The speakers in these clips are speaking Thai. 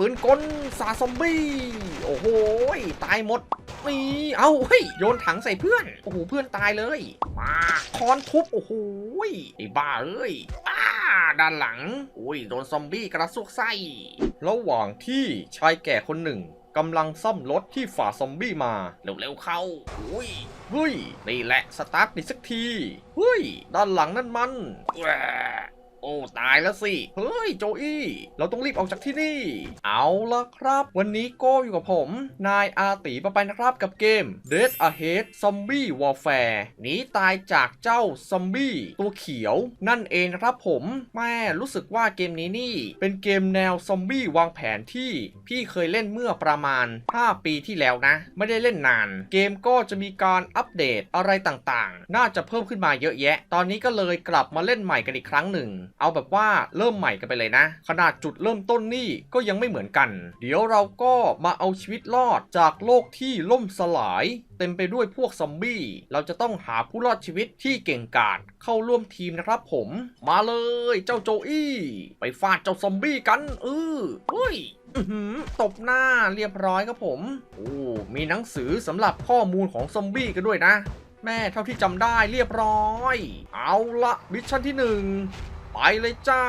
ปืนกลสาซอมบี้ โอ้โหตายหมดนี่เอาเฮ้ยโยนถังใส่เพื่อน โอ้โห เพื่อนตายเลย มาคอนทุบ โอ้โหไอ้บ้าเอ้ยอ้าด้านหลัง อุ้ย โดนซอมบี้กระซุกไส้ ระหว่างที่ชายแก่คนหนึ่งกำลังซ่อมรถที่ฝ่าซอมบี้มา เร็วๆเข้า อุ้ยเฮ้ย นี่แหละ สตาร์ทนี่สักที เฮ้ย ด้านหลังนั่นมันแโอ้ตายแล้วสิ เฮ้ยโจอี้เราต้องรีบออกจากที่นี่ เอาละครับ วันนี้โก้อยู่กับผม นายอาตีปะไปนะครับกับเกม Dead Ahead Zombie Warfare หนีตายจากเจ้าซอมบี้ตัวเขียว นั่นเองนะครับผมแม่รู้สึกว่าเกมนี้นี่ เป็นเกมแนวซอมบี้วางแผนที่พี่เคยเล่นเมื่อประมาณ 5 ปีที่แล้วนะ ไม่ได้เล่นนาน เกมก็จะมีการอัปเดตอะไรต่างๆ น่าจะเพิ่มขึ้นมาเยอะแยะ ตอนนี้ก็เลยกลับมาเล่นใหม่กันอีกครั้งหนึ่งเอาแบบว่าเริ่มใหม่กันไปเลยนะ ขนาดจุดเริ่มต้นนี่ก็ยังไม่เหมือนกัน เดี๋ยวเราก็มาเอาชีวิตรอดจากโลกที่ล่มสลาย เต็มไปด้วยพวกซอมบี้ เราจะต้องหาผู้รอดชีวิตที่เก่งกาจเข้าร่วมทีมนะครับผม มาเลยเจ้าโจอี้ ไปฟาดเจ้าซอมบี้กันเออเฮ้ยอื้อหือตบหน้าเรียบร้อยครับผม โอ้ มีหนังสือสำหรับข้อมูลของซอมบี้กันด้วยนะ แม่เท่าที่จำได้เรียบร้อย เอาละมิชชั่นที่หนึ่ง ไปเลยจ้า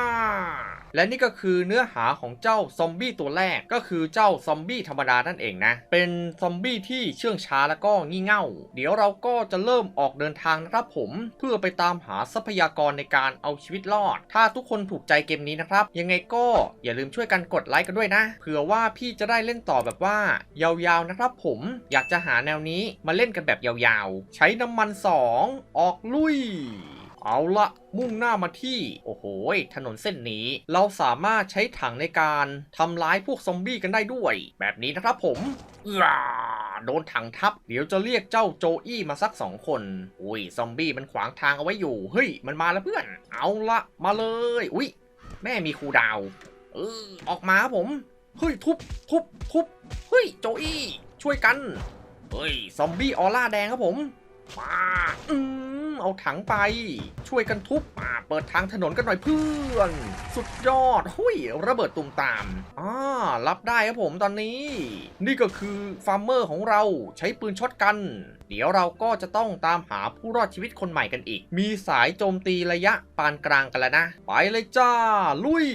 และนี่ก็คือเนื้อหาของเจ้าซอมบี้ตัวแรกก็คือเจ้าซอมบี้ธรรมดานั่นเองนะ เป็นซอมบี้ที่เชื่องช้าแล้วก็งี่เง่า เดี๋ยวเราก็จะเริ่มออกเดินทางนะครับผมเพื่อไปตามหาทรัพยากรในการเอาชีวิตรอด ถ้าทุกคนถูกใจเกมนี้นะครับ ยังไงก็อย่าลืมช่วยกันกดไลค์กันด้วยนะ เผื่อว่าพี่จะได้เล่นต่อแบบว่า ยาวๆนะครับผมอยากจะหาแนวนี้มาเล่นกันแบบยาวๆ ใช้น้ำมัน 2 ออกลุย เอาละมุ่งหน้ามาที่ โอ้โหถนนเส้นนี้ เราสามารถใช้ถังในการทำร้ายพวกซอมบี้กันได้ด้วย แบบนี้นะครับผมอ่าโดนถังทับ เดี๋ยวจะเรียกเจ้าโจอี้มาสักสองคน อุ้ยซอมบี้มันขวางทางเอาไว้อยู่ เฮ้ย มันมาแล้วเพื่อน เอาละมาเลย อุ้ย แม่มีครูดาว เออ ออกมาครับผม เฮ้ย ทุบ ทุบ ทุบ เฮ้ย โจอี้ ช่วยกัน เฮ้ย ซอมบี้ออร่าแดงครับผม มา อืม เอาถังไป ช่วยกันทุบมาเปิดทางถนนกันหน่อยเพื่อน สุดยอดหุยระเบิดตุ่มตามอ่ารับได้ครับผมตอนนี้ นี่ก็คือฟาร์มเมอร์ของเราใช้ปืนช็อตกัน เดี๋ยวเราก็จะต้องตามหาผู้รอดชีวิตคนใหม่กันอีก มีสายโจมตีระยะปานกลางกันแล้วนะ ไปเลยจ้า ลุย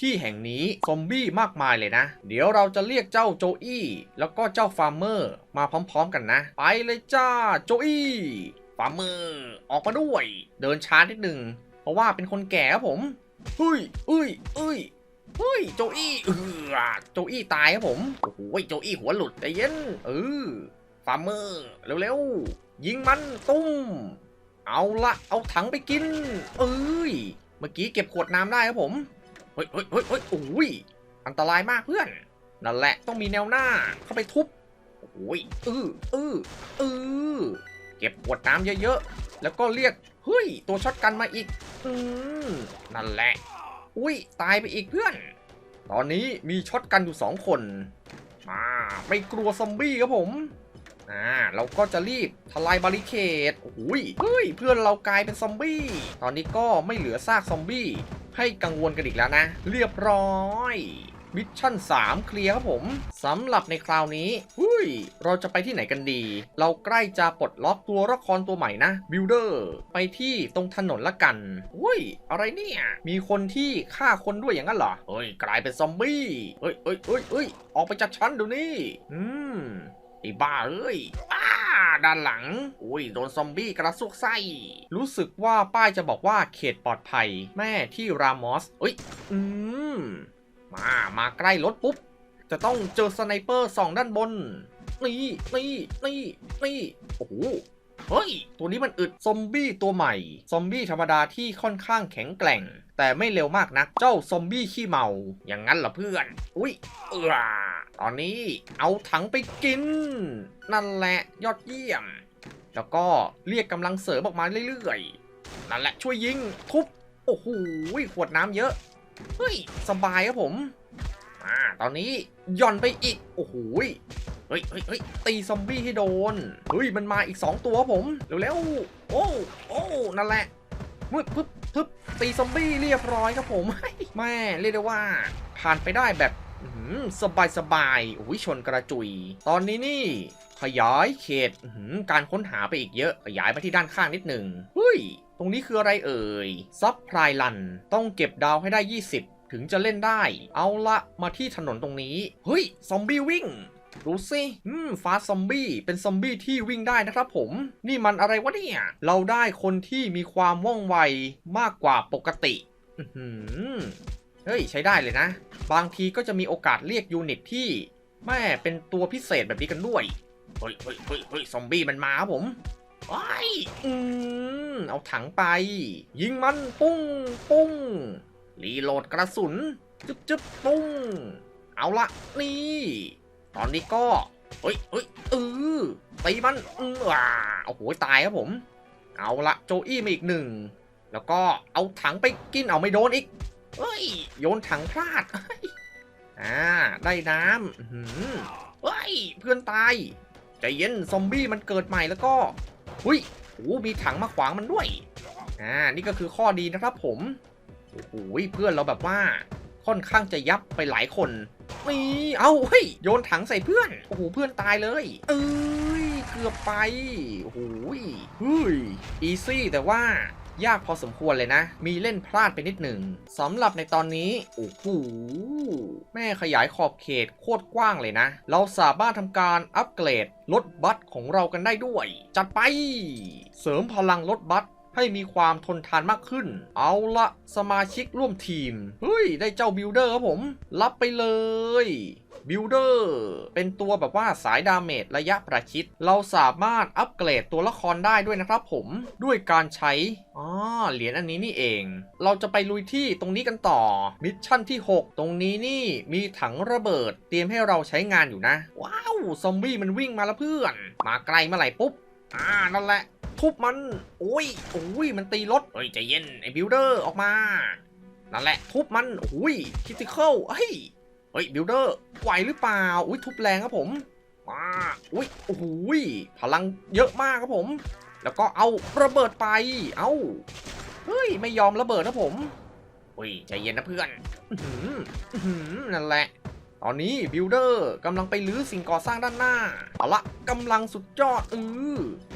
ที่แห่งนี้ซอมบี้มากมายเลยนะ เดี๋ยวเราจะเรียกเจ้าโจอี้ แล้วก็เจ้าฟาร์มเมอร์ มาพร้อมๆกันนะ ไปเลยจ้าโจอี้ ฟาร์มเมอร์ออกมาด้วย เดินช้านิดหนึ่งเพราะว่าเป็นคนแก่ครับผมเฮ้ยเอ้ยเอ้ยเฮ้ยโจอี้เออโจอี้ตายครับผมโอ้โหโจอี้หัวหลุดใจเย็นเออฟาร์มเมอร์เร็วๆยิงมันตุ้ม เอาละเอาถังไปกิน เอ้ยเมื่อกี้เก็บขวดน้ำได้ครับผมเฮ้ยเฮ้ยเฮ้ยเฮ้ยโอ้ยอันตรายมากเพื่อนนั่นแหละต้องมีแนวหน้าเข้าไปทุบโอ้ยเออเออเออ เก็บขวดน้ำเยอะๆ แล้วก็เรียก เฮ้ย ตัวช็อตกันมาอีก อืม นั่นแหละ อุ้ย ตายไปอีกเพื่อน ตอนนี้มีช็อตกันอยู่สองคน มาไม่กลัวซอมบี้ครับผม อ่า เราก็จะรีบทลายบาริเคดโอ้ย เฮ้ย เพื่อนเรากลายเป็นซอมบี้ ตอนนี้ก็ไม่เหลือซากซอมบี้ให้กังวลกันอีกแล้วนะ เรียบร้อย มิชชั่น 3 เคลียร์ครับผมสำหรับในคราวนี้หุยเราจะไปที่ไหนกันดี เราใกล้จะปลดล็อกตัวละครตัวใหม่นะบิลเดอร์ไปที่ตรงถนนละกันหุยอะไรเนี่ย มีคนที่ฆ่าคนด้วยอย่างนั้นเหรอเฮ้ยกลายเป็นซอมบี้เฮ้ยเฮ้ยเฮ้ยเฮ้ยออกไปจากชั้นเดี๋ยวนี้อืมไอ้บ้าเอ้ยอ้าด้านหลัง อุ้ย โดนซอมบี้กระซุกไส้ รู้สึกว่าป้ายจะบอกว่าเขตปลอดภัย แม่ที่รามอสเอ้ย อืม มา มาใกล้รถปุ๊บ จะต้องเจอสไนเปอร์สองด้านบน นี่นี่นี่นี่โอ้โหเฮ้ย ตัวนี้มันอึดซอมบี้ตัวใหม่ ซอมบี้ธรรมดาที่ค่อนข้างแข็งแกร่ง แต่ไม่เร็วมากนัก เจ้าซอมบี้ขี้เมา อย่างนั้นเหรอเพื่อน อุ้ย เออตอนนี้เอาถังไปกิน นั่นแหละยอดเยี่ยม แล้วก็เรียกกำลังเสริมออกมาเรื่อยๆ นั่นแหละช่วยยิงทุบ โอ้โหขวดน้ำเยอะ เฮ้ย สบายครับผม อ่า ตอนนี้ย่อนไปอีก โอ้โหเฮ้ยเฮ้ยเฮ้ยตีซอมบี้ให้โดน เฮ้ย มันมาอีก 2 ตัวครับผม เร็วๆ โอ้ โอ้ นั่นแหละมึดปึ๊บปึ๊บตีซอมบี้เรียบร้อยครับผมแม่เรียกได้ว่า ผ่านไปได้แบบสบายสบายอุ้ยชนกระจุย ตอนนี้นี่ ขยายเขตการค้นหาไปอีกเยอะ ขยายมาที่ด้านข้างนิดหนึ่งเฮ้ย ตรงนี้คืออะไรเอ่ย ซับพลายลัน ต้องเก็บดาวให้ได้ 20 ถึงจะเล่นได้ เอาละมาที่ถนนตรงนี้ เฮ้ย ซอมบี้วิ่งดูสิอืมฟาซอมบี้ เป็นซอมบี้ที่วิ่งได้นะครับผม นี่มันอะไรวะเนี่ย เราได้คนที่มีความว่องไวมากกว่าปกติ อื้อหือเฮ้ย ใช้ได้เลยนะ บางทีก็จะมีโอกาสเรียกยูนิตที่แม่เป็นตัวพิเศษแบบนี้กันด้วย เฮ้ยเฮ้ยเฮ้ยเฮ้ยซอมบี้มันมาครับผมไอ้ยอืมเอาถังไป ยิงมันปุ้งปุ้งรีโหลดกระสุนจึ๊บจึ๊บปุ้ง เอาละนี่ ตอนนี้ก็เฮ้ยเฮ้ยเออตีมันอืออ่าโอ้โหตายครับผม เอาละโจอี้มาอีกหนึ่ง แล้วก็เอาถังไปกินเอาไม่โดนอีกเฮ้ยโยนถังพลาดอ่าได้น้ำเฮ้ยเพื่อนตาย ใจเย็นซอมบี้มันเกิดใหม่แล้วก็หุยโอ้มีถังมาขวางมันด้วย อ่า นี่ก็คือข้อดีนะครับผม โอ้โหเพื่อนเราแบบว่าค่อนข้างจะยับไปหลายคนมีเอาเฮ้ย โยนถังใส่เพื่อน โอ้โห เพื่อนตายเลย เอ้ย เกือบไป โอ้โหเฮ้ย อีซี่แต่ว่า ยากพอสมควรเลยนะ มีเล่นพลาดไปนิดหนึ่งสำหรับในตอนนี้ โอ้โห แม่ขยายขอบเขตโคตรกว้างเลยนะ เราสามารถทำการอัปเกรดรถบัสของเรากันได้ด้วย จัดไป เสริมพลังรถบัสให้มีความทนทานมากขึ้น เอาละสมาชิกร่วมทีม เฮ้ย ได้เจ้าบิลเดอร์ครับผม รับไปเลย บิลเดอร์เป็นตัวแบบว่าสายดาเมจระยะประชิด เราสามารถอัปเกรดตัวละครได้ด้วยนะครับผมด้วยการใช้อ๋อเหรียญอันนี้นี่เอง เราจะไปลุยที่ตรงนี้กันต่อ มิชชั่นที่ 6 ตรงนี้นี่มีถังระเบิด เตรียมให้เราใช้งานอยู่นะ ว้าว ซอมบี้มันวิ่งมาแล้วเพื่อน มาไกลเมื่อไหร่ปุ๊บ อ่า นั่นแหละ ทุบมัน โอ้ยโอ้ยมันตีรถเฮ้ยใจเย็น ไอ้บิลเดอร์ออกมา นั่นแหละ ทุบมันโอ้ยคิติเคอลเฮ้ย ฮ้ยบิลเดอร์ไหวหรือเปล่า อุ้ยทุบแรงครับผมมาอุ้ยโอ้โหยพลังเยอะมากครับผม แล้วก็เอาระเบิดไป เอ้าเฮ้ยไม่ยอมระเบิดนะผมอุ้ยใจเย็นนะเพื่อนนั่นแหละ ตอนนี้บิลเดอร์กำลังไปรื้อสิ่งก่อสร้างด้านหน้า เอาละกำลังสุดยอดเอออืม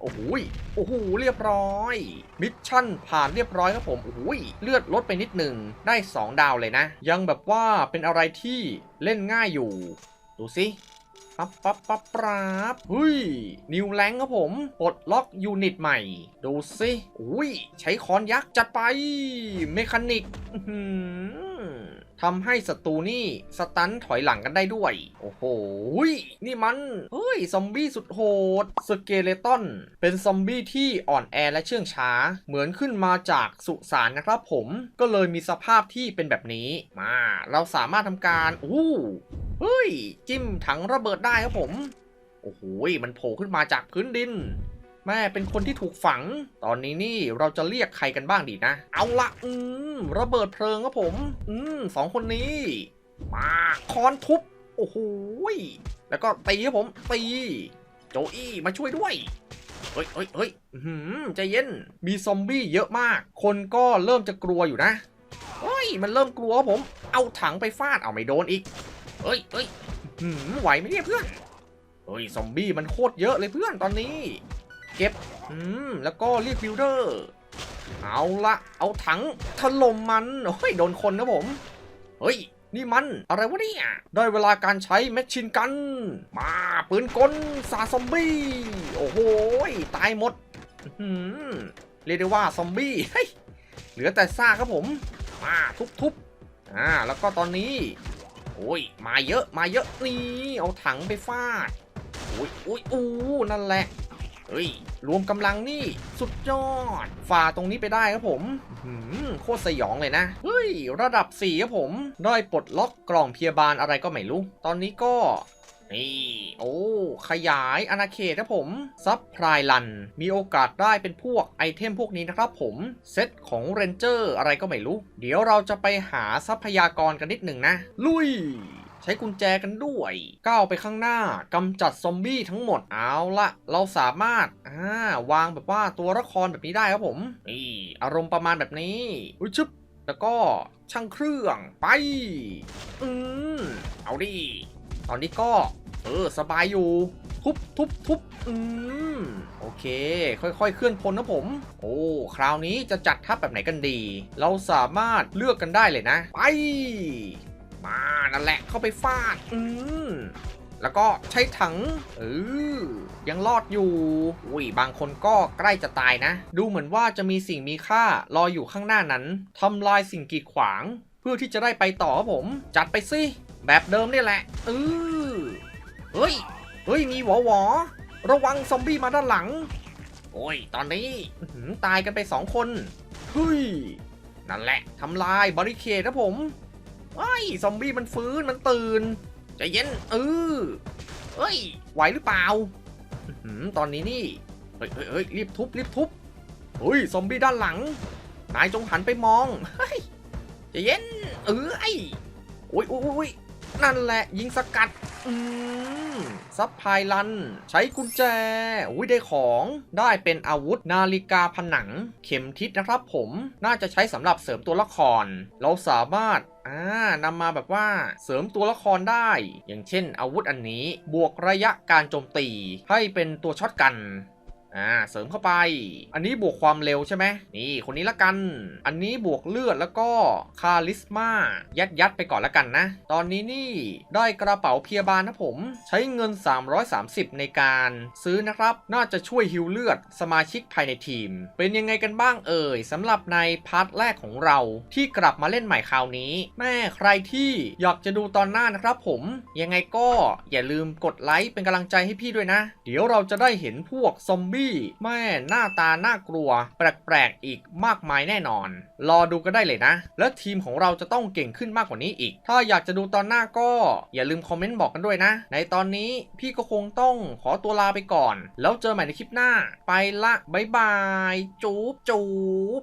โอ้โหยโอ้โหเรียบร้อย มิชชั่นผ่านเรียบร้อยครับผมโอ้โหยเลือดลดไปนิดหนึ่งได้ 2 ดาวเลยนะ ยังแบบว่าเป็นอะไรที่เล่นง่ายอยู่ ดูสิปั๊บปั๊บปั๊บปั๊บเฮ้ย นิวแรงครับผมปลดล็อกยูนิตใหม่ ดูสิอุ้ย ใช้คอนยักษ์จัดไป เมคานิกอื้อ ทำให้ศัตรูนี่สตันถอยหลังกันได้ด้วย โอ้โห นี่มัน เฮ้ย ซอมบี้สุดโหด สเกเลตันเป็นซอมบี้ที่อ่อนแอและเชื่องช้า เหมือนขึ้นมาจากสุสานนะครับผม ก็เลยมีสภาพที่เป็นแบบนี้ มา เราสามารถทำการอู้เฮ้ย จิ้มถังระเบิดได้ครับผม โอ้โห มันโผล่ขึ้นมาจากพื้นดิน แม่เป็นคนที่ถูกฝัง ตอนนี้นี่เราจะเรียกใครกันบ้างดีนะ เอาละอืมระเบิดเพลิงครับผม อืมสองคนนี้ มาคอนทุบ โอ้โหแล้วก็ตีครับผมตี โจอี้มาช่วยด้วยเฮ้ยเฮ้ยเฮ้ยอื้อหือใจเย็น มีซอมบี้เยอะมาก คนก็เริ่มจะกลัวอยู่นะ เฮ้ย มันเริ่มกลัวครับผม เอาถังไปฟาด เอาไม่โดนอีก เฮ้ยเฮ้ยหืมไหวไหมเนี่ยเพื่อน เฮ้ย ซอมบี้มันโคตรเยอะเลยเพื่อนตอนนี้ เก็บ อืม แล้วก็เรียกบิลเดอร์ เอาละเอาถังถล่มมันเฮ้ย โดนคนนะผม เฮ้ย นี่มัน อะไรวะเนี่ย ได้เวลาการใช้แมชชินกัน มาปืนกลสาซอมบี้ โอ้โห ตายหมดหเรียกได้ว่าซอมบี้เฮ้ยเหลือแต่ซากครับผม มาทุบๆอ่า แล้วก็ตอนนี้ โอ้ย มาเยอะ มาเยอะ นี่ เอาถังไปฟาดโอ้ยโอ้ยอู้นั่นแหละ เฮ้ย รวมกำลังนี่ สุดยอด ฝ่าตรงนี้ไปได้ครับผมหือโคตรสยองเลยนะ เฮ้ย ระดับ 4 ครับผม ได้ปลดล็อกกล่องพยาบาลอะไรก็ไม่รู้ ตอนนี้ก็นี่โอ้ขยายอาณาเขตครับผมซับพลายลัน มีโอกาสได้เป็นพวกไอเทมพวกนี้นะครับผม เซตของเรนเจอร์อะไรก็ไม่รู้ เดี๋ยวเราจะไปหาทรัพยากรกันนิดหนึ่งนะ ลุย ใช้กุญแจกันด้วยก้าวไปข้างหน้ากำจัดซอมบี้ทั้งหมดเอาละเราสามารถอ่าวางแบบว่าตัวละครแบบนี้ได้ครับผมนี่อารมณ์ประมาณแบบนี้อุ้ยชึบแล้วก็ช่างเครื่องไปอืมเอาดิตอนนี้ก็ เออสบายอยู่ทุบทุบทุบอืมโอเค ค่อยๆ เคลื่อนพลนะผม โอ้ คราวนี้จะจัดทัพแบบไหนกันดี เราสามารถเลือกกันได้เลยนะ ไป มานั่นแหละเข้าไปฟาด อืมแล้วก็ใช้ถังเออยังรอดอยู่อุ้ยบางคนก็ใกล้จะตายนะ ดูเหมือนว่าจะมีสิ่งมีค่ารออยู่ข้างหน้านั้นทำลายสิ่งกีดขวาง เพื่อที่จะได้ไปต่อครับผม จัดไปสิ แบบเดิมนี่แหละเออเฮ้ย เฮ้ย มีหวอหวอระวังซอมบี้มาด้านหลัง โอ้ย ตอนนี้ตายกันไปสองคนเฮ้ยนั่นแหละทำลายบริเคดนะผม ไอ้ยซอมบี้มันฟื้นมันตื่นใจเย็นเออเฮ้ยไหวหรือเปล่าตอนนี้นี่เฮ้ยเฮ้ยเฮ้ยรีบทุบรีบทุบเฮ้ยซอมบี้ด้านหลัง นายจงหันไปมองเฮ้ยใจเย็นเออไอ้โอ้ยโอ้ยโอ้ยนั่นแหละยิงสกัดอืม ซับพายลัน ใช้กุญแจ อุ้ยได้ของได้เป็นอาวุธนาฬิกาผนัง เข็มทิศนะครับผมน่าจะใช้สำหรับเสริมตัวละคร เราสามารถอ่านำมาแบบว่าเสริมตัวละครได้ อย่างเช่น อาวุธอันนี้บวกระยะการโจมตี ให้เป็นตัวช็อตกัน อ่าเสริมเข้าไป อันนี้บวกความเร็วใช่ไหมนี่คนนี้ละกัน อันนี้บวกเลือดแล้วก็คาลิสมายัดยัดไปก่อนละกันนะ ตอนนี้นี่ได้กระเป๋าพยาบาลนะผม ใช้เงิน 330 ในการซื้อนะครับ น่าจะช่วยฮิวเลือดสมาชิกภายในทีม เป็นยังไงกันบ้างเอ่ยสำหรับในพาร์ทแรกของเราที่กลับมาเล่นใหม่คราวนี้ แม่ใครที่อยากจะดูตอนหน้านะครับผม ยังไงก็อย่าลืมกดไลค์เป็นกำลังใจให้พี่ด้วยนะ เดี๋ยวเราจะได้เห็นพวกซอมบี้แม่หน้าตาน่ากลัว แปลกๆอีกมากมายแน่นอน รอดูก็ได้เลยนะ และทีมของเราจะต้องเก่งขึ้นมากกว่านี้อีก ถ้าอยากจะดูตอนหน้าก็อย่าลืมคอมเมนต์บอกกันด้วยนะ ในตอนนี้พี่ก็คงต้องขอตัวลาไปก่อน แล้วเจอใหม่ในคลิปหน้า ไปละบ๊ายบาย จูบจูบ